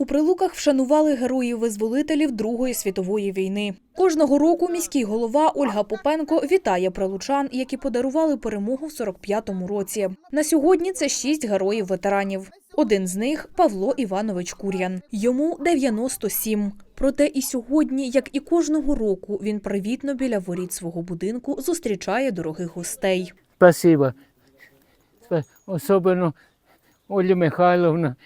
У Прилуках вшанували героїв-визволителів Другої світової війни. Кожного року міський голова Ольга Попенко вітає прилучан, які подарували перемогу в 45-му році. На сьогодні це шість героїв-ветеранів. Один з них Павло Іванович Кур'ян. Йому 97. Проте і сьогодні, як і кожного року, він привітно біля воріт свого будинку зустрічає дорогих гостей. Спасибо. Спа- Особливо Оля Михайловна.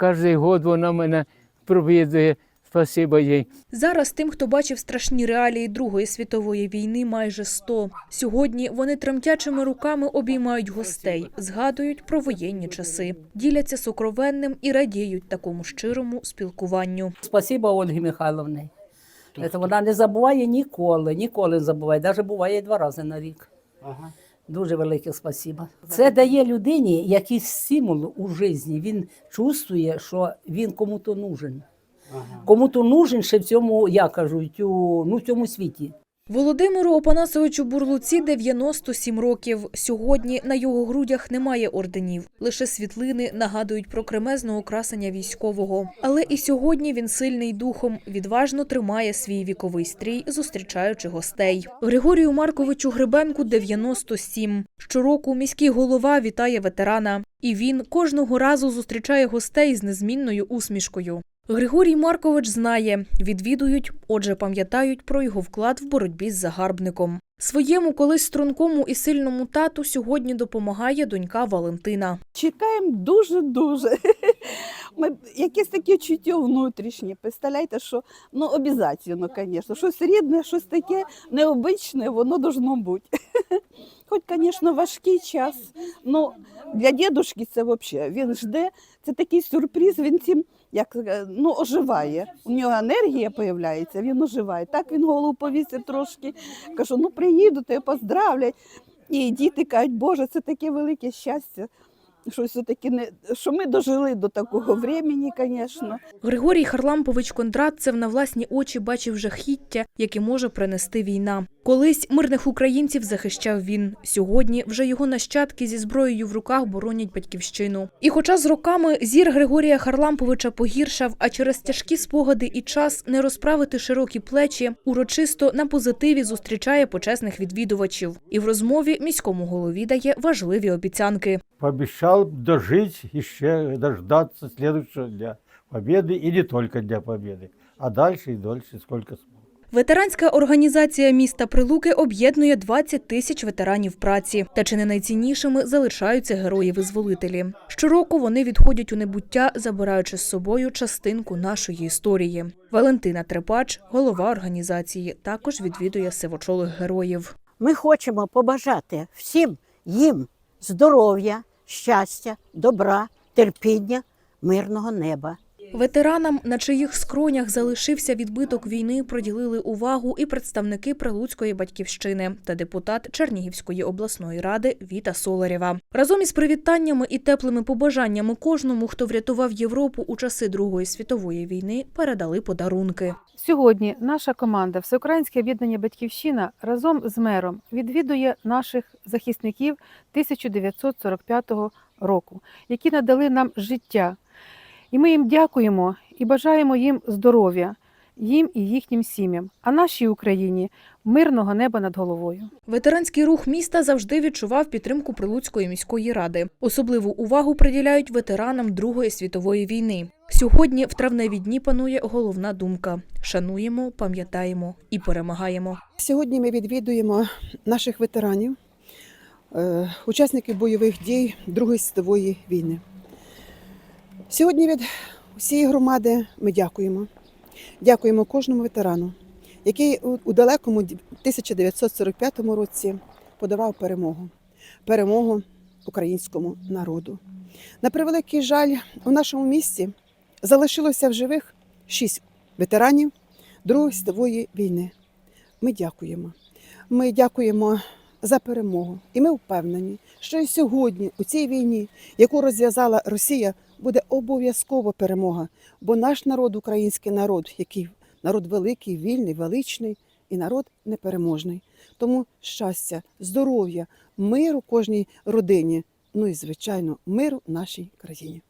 Кожен год вона мене провідує. Спасибо їй. Зараз тим, хто бачив страшні реалії Другої світової війни, майже 100. Сьогодні вони тремтячими руками обіймають гостей, згадують про воєнні часи, діляться сокровенним і радіють такому щирому спілкуванню. Спасибо Ольгі Михайловні. Це вона не забуває ніколи, ніколи не забуває. Навіть буває два рази на рік. Дуже велике спасибо. Це дає людині якийсь стимул у житті. Він чувствує, що він кому-то нужен. Кому-то нужен ще в цьому, я кажу, тю- ну, в цьому світі. Володимиру Опанасовичу Бурлуці 97 років. Сьогодні на його грудях немає орденів. Лише світлини нагадують про кремезного красення військового. Але і сьогодні він сильний духом, відважно тримає свій віковий стрій, зустрічаючи гостей. Григорію Марковичу Грибенку 97. Щороку міський голова вітає ветерана. І він кожного разу зустрічає гостей з незмінною усмішкою. Григорій Маркович знає, відвідують, отже, пам'ятають про його вклад в боротьбі з загарбником. Своєму колись стрункому і сильному тату сьогодні допомагає донька Валентина. Чекаємо дуже-дуже. Ми якесь таке чуття внутрішнє. Представляєте, що ну обов'язково, звісно, щось рідне, щось таке необичне, воно должно бути. Хоч, звісно, важкий час. Ну для дідушки це взагалі. Він жде, це такий сюрприз. Він цим як е, ну оживає. У нього енергія з'являється, він оживає. Так він голову повісив трошки. Кажу, ну приїду, тебе поздравлять. І діти кажуть, Боже, це таке велике щастя. Що все-таки не що ми дожили до такого времени, звісно. Григорій Харлампович Кондратцев на власні очі бачив жахіття, яке може принести війна. Колись мирних українців захищав він. Сьогодні вже його нащадки зі зброєю в руках боронять батьківщину. І хоча з роками зір Григорія Харламповича погіршав, а через тяжкі спогади і час не розправити широкі плечі, урочисто на позитиві зустрічає почесних відвідувачів. І в розмові міському голові дає важливі обіцянки. Пообещал дожить еще, дождаться следующего дня победы и не только Дня Победы, а дальше и дольше, сколько смог. Ветеранська організація міста Прилуки об'єднує 20 тисяч ветеранів праці. Та чи не найціннішими залишаються герої-визволителі. Щороку вони відходять у небуття, забираючи з собою частинку нашої історії. Валентина Трепач, голова організації, також відвідує сивочолих героїв. Ми хочемо побажати всім їм здоров'я, щастя, добра, терпіння, мирного неба. Ветеранам, на чиїх скронях залишився відбиток війни, приділили увагу і представники Прилуцької батьківщини та депутат Чернігівської обласної ради Віта Соларєва. Разом із привітаннями і теплими побажаннями кожному, хто врятував Європу у часи Другої світової війни, передали подарунки. Сьогодні наша команда Всеукраїнське об'єднання Батьківщина разом з мером відвідує наших захисників 1945 року, які надали нам життя. І ми їм дякуємо і бажаємо їм здоров'я, їм і їхнім сім'ям, а нашій Україні мирного неба над головою. Ветеранський рух міста завжди відчував підтримку Прилуцької міської ради. Особливу увагу приділяють ветеранам Другої світової війни. Сьогодні в травневі дні панує головна думка: шануємо, пам'ятаємо і перемагаємо. Сьогодні ми відвідуємо наших ветеранів, е, учасників бойових дій Другої світової війни. Сьогодні від усієї громади ми дякуємо. Дякуємо кожному ветерану, який у- далекому ді- 1945 році подавав перемогу, перемогу українському народу. На превеликий жаль, у нашому місті залишилося в живих шість ветеранів Другої світової війни. Ми дякуємо. Ми дякуємо за перемогу. І ми впевнені, що і сьогодні, у цій війні, яку розв'язала Росія, буде обов'язково перемога. Бо наш народ, український народ, який народ великий, вільний, величний і народ непереможний. Тому щастя, здоров'я, миру кожній родині, ну і звичайно, миру нашій країні.